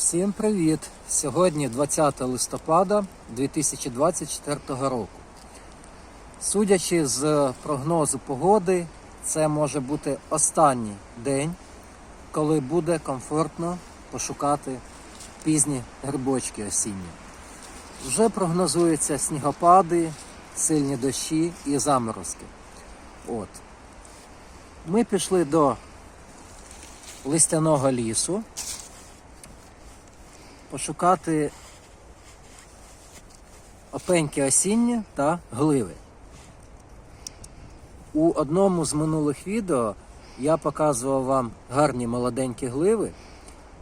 Всім привіт! Сьогодні 20 листопада 2024 року. Судячи з прогнозу погоди, це може бути останній день, коли буде комфортно пошукати пізні грибочки осінні. Вже прогнозуються снігопади, сильні дощі і заморозки. От. Ми пішли до листяного лісу пошукати опеньки осінні та гливи. У одному з минулих відео я показував вам гарні молоденькі гливи,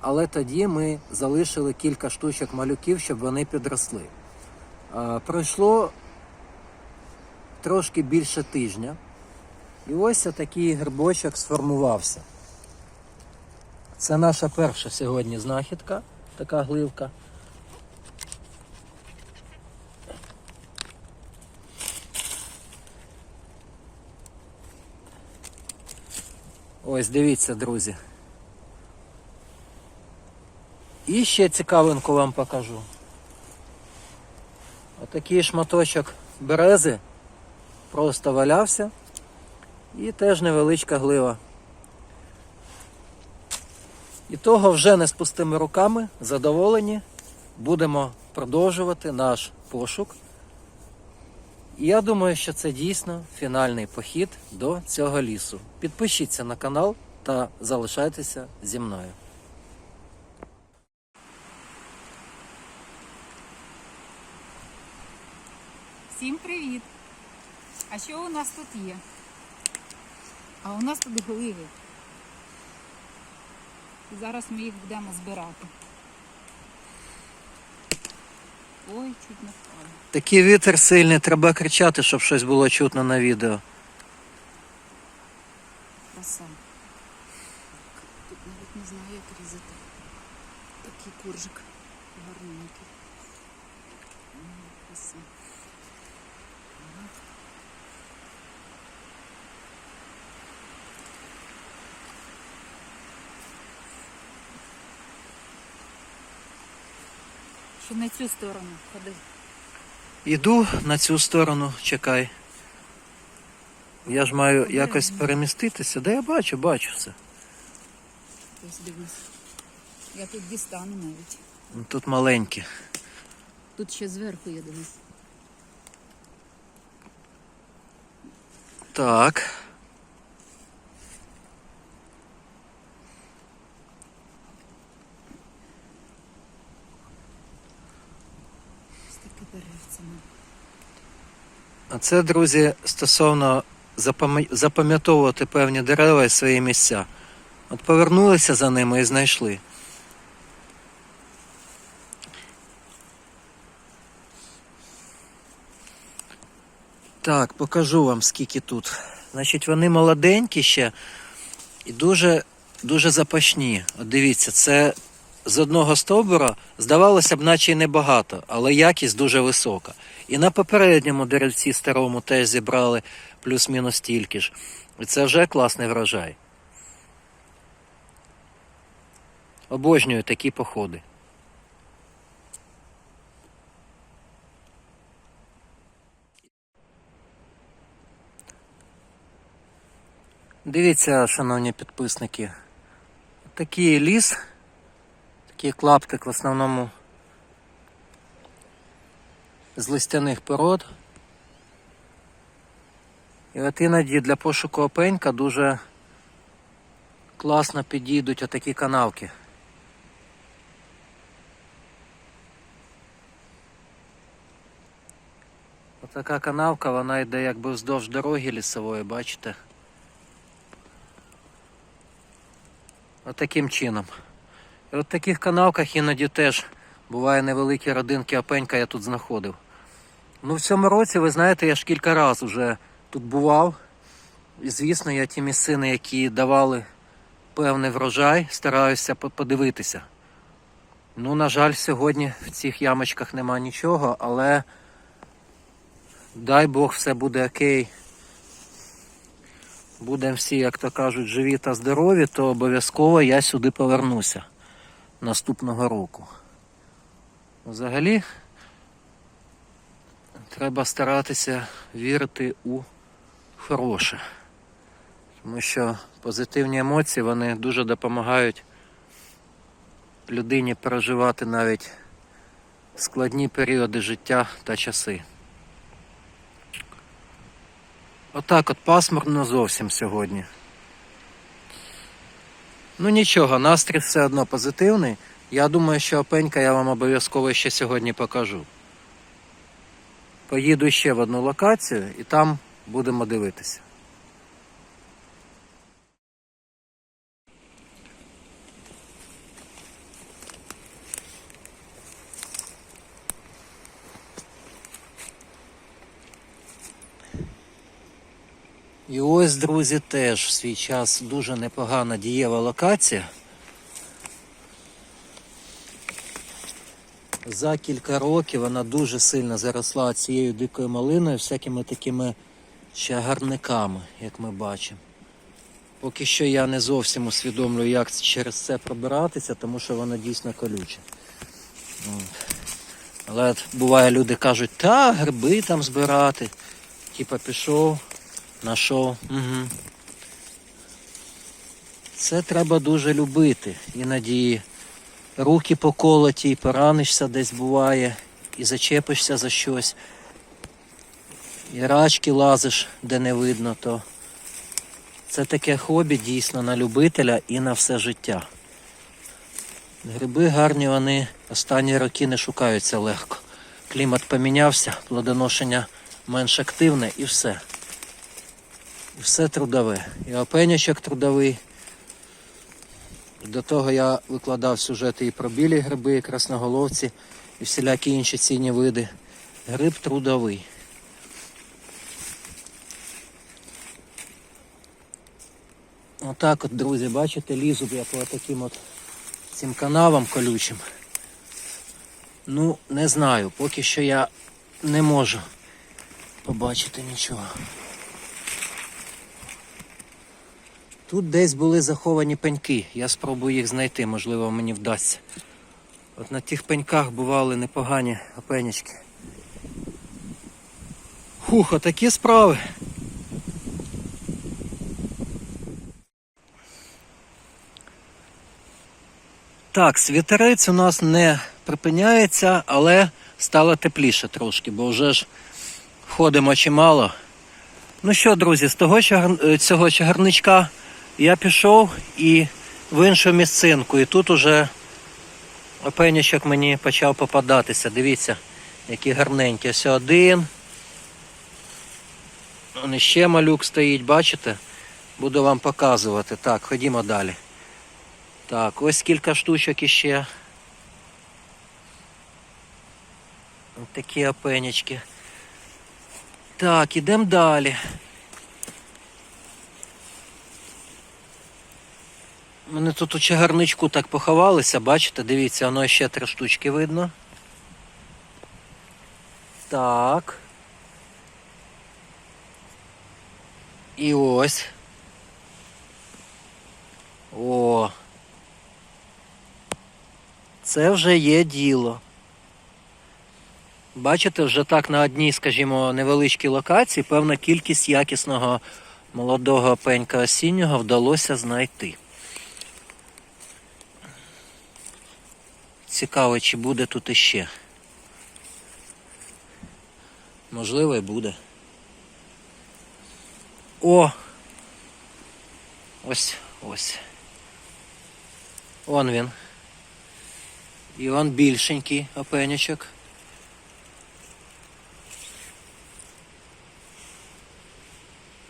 але тоді ми залишили кілька штучок малюків, щоб вони підросли. Пройшло трошки більше тижня, і ось такий грибочок сформувався. Це наша перша сьогодні знахідка, така гливка. Ось дивіться, друзі. І ще цікавинку вам покажу. Отакий шматочок берези просто валявся. І теж невеличка глива. І того вже не з пустими руками, задоволені, будемо продовжувати наш пошук. І я думаю, що це дійсно фінальний похід до цього лісу. Підпишіться на канал та залишайтеся зі мною. Всім привіт! А що у нас тут є? А у нас тут гливи. І зараз ми їх будемо збирати. Ой, чуть не впало. Такий вітер сильний, треба кричати, щоб щось було чутно на відео. Краса. Тут навіть не знаю, як різати. Такий коржик гарненький. Краса. Ще на цю сторону ходи. Іду на цю сторону, чекай. Я ж маю якось переміститися. Да я бачу, бачу все. Ось дивись. Я тут дістану навіть. Ну, Тут маленькі. Тут ще зверху є дивись. Так. Ось таке деревце. ну. А це, друзі, стосовно запам'ятовувати певні дерева і свої місця. От повернулися за ними і знайшли. Так, покажу вам, скільки тут. Значить, вони молоденькі ще і дуже, дуже запашні. От дивіться, це з одного стовбура здавалося б, наче й небагато, але якість дуже висока. І на попередньому деревці старому теж зібрали плюс-мінус стільки ж. І це вже класний врожай. Обожнюю такі походи. Дивіться, шановні підписники, такий ліс, такий клаптик в основному з листяних пород. І от іноді для пошуку опенька дуже класно підійдуть отакі канавки. Отака канавка, вона йде якби вздовж дороги лісової, бачите? Отаким чином. І от таких канавках іноді теж буває невеликі родинки опенька я тут знаходив. Ну, в цьому році, ви знаєте, я ж кілька разів вже тут бував. І звісно, я ті місцини, які давали певний врожай, стараюся подивитися. Ну, на жаль, сьогодні в цих ямочках нема нічого, але дай Бог все буде окей. Будемо всі, як то кажуть, живі та здорові, то обов'язково я сюди повернуся. Наступного року. Взагалі, треба старатися вірити у хороше. Тому що позитивні емоції вони дуже допомагають людині переживати навіть складні періоди життя та часи. Отак от пасмурно зовсім сьогодні. Ну нічого, настрій все одно позитивний. Я думаю, що опенька я вам обов'язково ще сьогодні покажу. Поїду ще в одну локацію і там будемо дивитися. І ось, друзі, теж в свій час дуже непогана дієва локація. За кілька років вона дуже сильно заросла цією дикою малиною, всякими такими чагарниками, як ми бачимо. Поки що я не зовсім усвідомлюю, як через це пробиратися, тому що воно дійсно колюче. Але буває, люди кажуть, та, гриби там збирати. Типа пішов, знайшов. Угу. Це треба дуже любити. Іноді руки поколоті, і поранишся десь буває, і зачепишся за щось. І рачки лазиш, де не видно, то це таке хобі дійсно на любителя і на все життя. Гриби гарні, вони останні роки не шукаються легко. Клімат помінявся, плодоношення менш активне і все. І все трудове. І опенячок трудовий. До того я викладав сюжети і про білі гриби, і красноголовці, і всілякі інші цінні види. Гриб трудовий. Отак от, друзі, бачите, лізу я по таким от цим канавам колючим. Ну, не знаю, поки що я не можу побачити нічого. Тут десь були заховані пеньки. Я спробую їх знайти, можливо, мені вдасться. От на тих пеньках бували непогані опенячки. Хух, отакі справи. Так, світерець у нас не припиняється, але стало тепліше трошки, бо вже ж ходимо чимало. Ну що, друзі, з того е, цього чагарничка я пішов і в іншу місцинку. І тут уже опенячок мені почав попадатися. Дивіться, які гарненькі. Ось один. Он іще малюк стоїть, бачите? Буду вам показувати. Так, ходімо далі. Так, ось кілька штучок іще. Ось такі опенячки. Так, ідемо далі. Мене тут у чагарничку так поховалися, бачите, дивіться, воно ще три штучки видно. Так. І ось. О. Це вже є діло. Бачите, вже так на одній, скажімо, невеличкій локації певна кількість якісного молодого пенька осіннього вдалося знайти. Цікаво, чи буде тут іще. Можливо, і буде. О! Ось, ось. Он він. І он більшенький опенячок.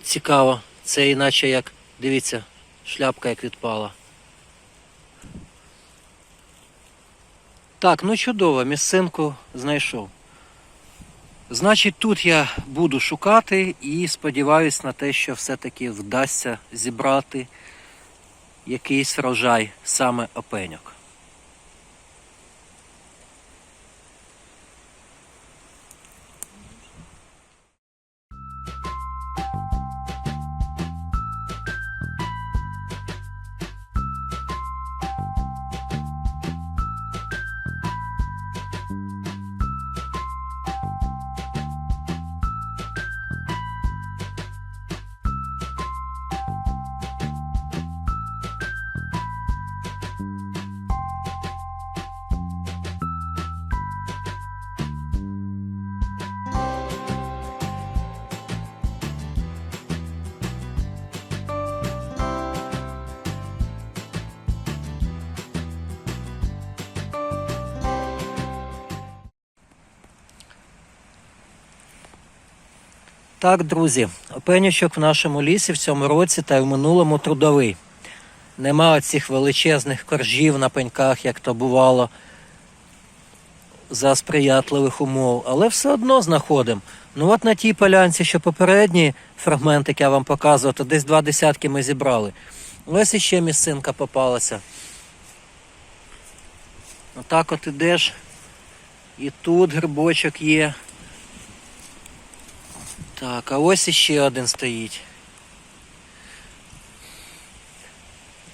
Цікаво. Це іначе як, дивіться, шляпка як відпала. Так, ну чудово, місцинку знайшов. Значить, тут я буду шукати і сподіваюся на те, що все-таки вдасться зібрати якийсь врожай саме опеньок. Так, друзі, опенючок в нашому лісі в цьому році та й в минулому трудовий. Нема оцих величезних коржів на пеньках, як то бувало за сприятливих умов, але все одно знаходимо. Ну от на тій полянці, що попередній фрагмент, як я вам показував, то десь два десятки ми зібрали. Ось іще місцинка попалася. Отак от ідеш. І тут грибочок є. Так, а ось іще один стоїть.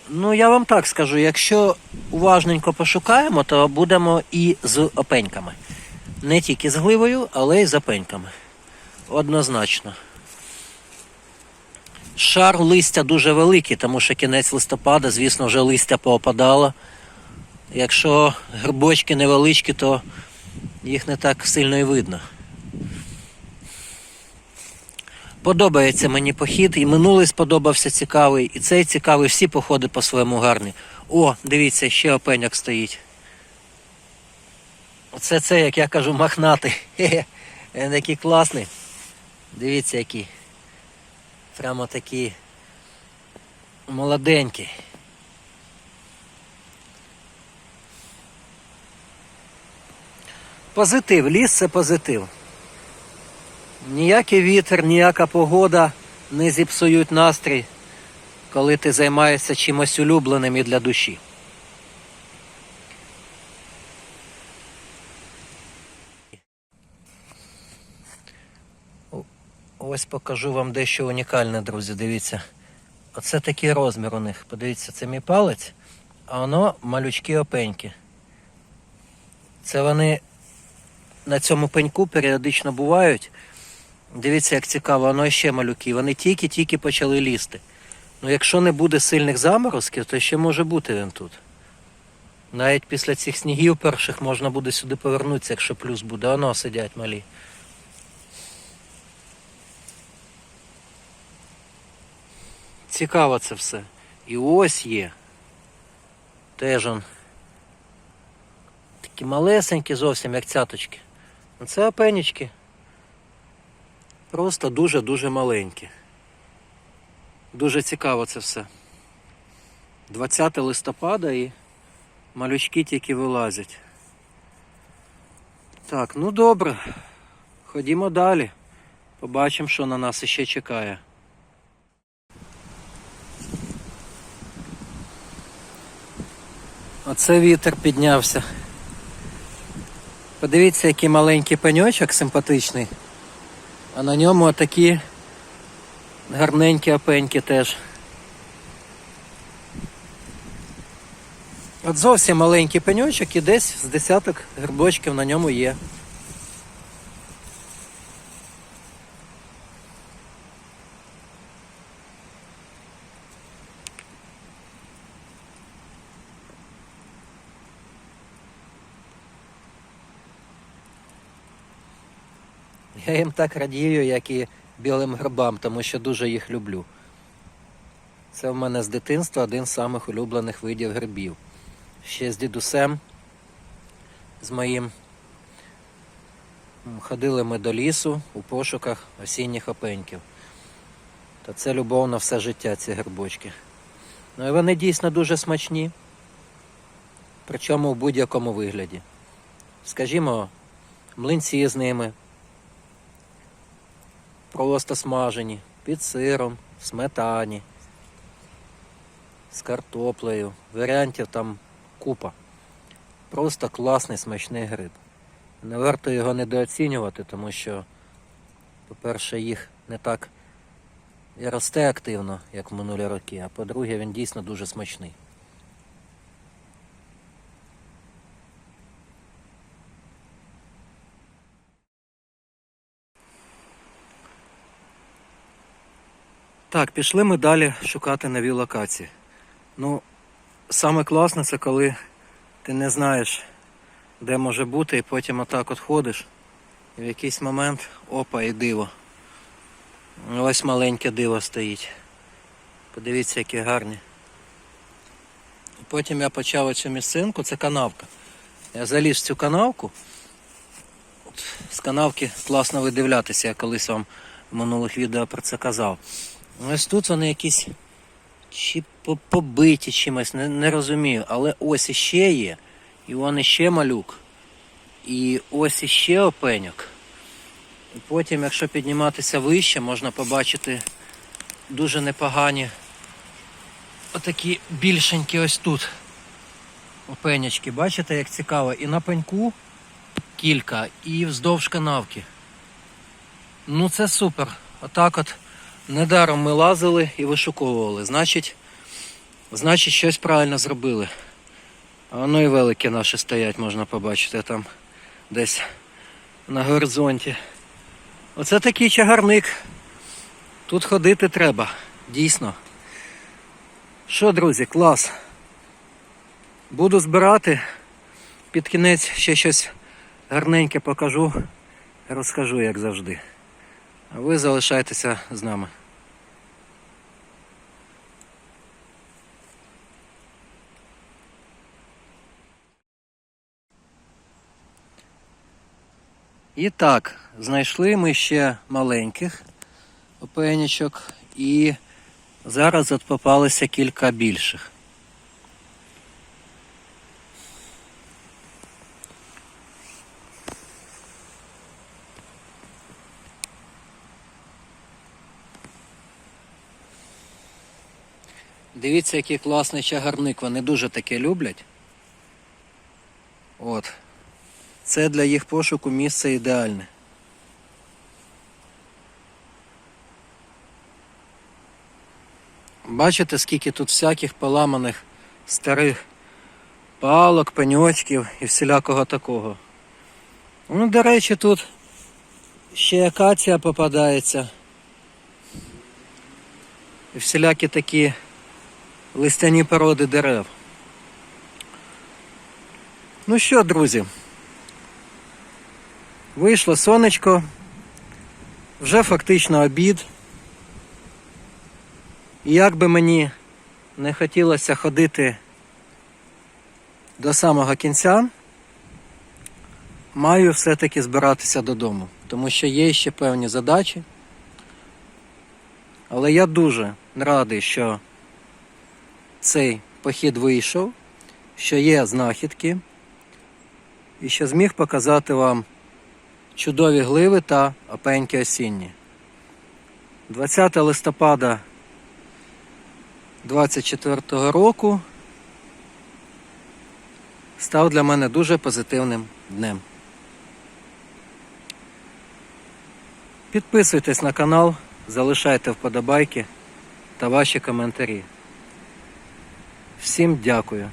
Ну, я вам так скажу, якщо уважненько пошукаємо, то будемо і з опеньками. Не тільки з гливою, але й з опеньками. Однозначно. Шар листя дуже великий, тому що кінець листопада, звісно, вже листя поопадало. Якщо грибочки невеличкі, то їх не так сильно і видно. Подобається мені похід, і минулий сподобався цікавий, і цей цікавий, всі походи по-своєму гарні. О, дивіться, ще опеняк стоїть. Оце це, як я кажу, махнатий. Хе-хе. Він такий класний. Дивіться, який. Прямо такий молоденький. Позитив, ліс це позитив. Ніякий вітер, ніяка погода не зіпсують настрій, коли ти займаєшся чимось улюбленим і для душі. Ось покажу вам дещо унікальне, друзі. Дивіться. Оце такий розмір у них. Подивіться, це мій палець, а воно малючки опеньки. Це вони на цьому пеньку періодично бувають. Дивіться, як цікаво, воно ще малюки. Вони тільки-тільки почали лізти. Ну, якщо не буде сильних заморозків, то ще може бути він тут. Навіть після цих снігів перших можна буде сюди повернутися, якщо плюс буде. Воно сидять малі. Цікаво це все. І ось є. Теж он. Такі малесенькі зовсім, як цяточки. Ну, Це опенічки. Просто дуже-дуже маленькі. Дуже цікаво це все. 20 листопада і малючки тільки вилазять. Так, ну добре. Ходімо далі. Побачимо, що на нас іще чекає. Оце вітер піднявся. Подивіться, який маленький пеньочок симпатичний. А на ньому отакі гарненькі опеньки теж. От зовсім маленький пеньочок і десь з десяток грибочків на ньому є. Я їм так радію, як і білим грибам, тому що дуже їх люблю. Це в мене з дитинства один з самих улюблених видів грибів. Ще з дідусем, з моїм. Ходили ми до лісу у пошуках осінніх опеньків. Та це любов на все життя, ці грибочки. Ну і вони дійсно дуже смачні. Причому в будь-якому вигляді. Скажімо, млинці з ними, просто смажені, під сиром, в сметані, з картоплею. Варіантів там купа. Просто класний смачний гриб. Не варто його недооцінювати, тому що, по-перше, їх не так і росте активно, як в минулі роки, а по-друге, він дійсно дуже смачний. Так, пішли ми далі шукати нові локації. Ну, саме класне це коли ти не знаєш, де може бути, і потім отак от ходиш. І в якийсь момент опа і диво. Ось маленьке диво стоїть. Подивіться, які гарні. Потім я почав оцю місцинку, це канавка. Я заліз в цю канавку. От, з канавки класно видивлятися, я колись вам в минулих відео про це казав. Ось тут вони якісь чи побиті чимось, не, не розумію. Але ось іще є. І вон іще малюк. І ось іще опеньок. І потім, якщо підніматися вище, можна побачити дуже непогані отакі більшенькі ось тут. Опенячки. Бачите, як цікаво. І на пеньку кілька, і вздовж канавки. Ну це супер. Отак от недаром ми лазили і вишуковували. Значить, значить щось правильно зробили. Воно і великі наші стоять, можна побачити там десь на горизонті. Оце такий чагарник. Тут ходити треба, дійсно. Що, друзі, клас. Буду збирати. Під кінець ще щось гарненьке покажу, розкажу, як завжди. А ви залишайтеся з нами. І так, знайшли ми ще маленьких опенічок і зараз от попалися кілька більших. Дивіться, який класний чагарник, вони дуже таке люблять. От. Це для їх пошуку місце ідеальне. Бачите, скільки тут всяких поламаних старих палок, пеньочків і всілякого такого. Ну, до речі, тут ще акація попадається. І всілякі такі листяні породи дерев. Ну що, друзі, вийшло сонечко, вже фактично обід. І як би мені не хотілося ходити до самого кінця, маю все-таки збиратися додому, тому що є ще певні задачі. Але я дуже радий, що цей похід вийшов, що є знахідки, і що зміг показати вам чудові гливи та опеньки осінні. 20 листопада 24 року став для мене дуже позитивним днем. Підписуйтесь на канал, залишайте вподобайки та ваші коментарі. Всім дякую.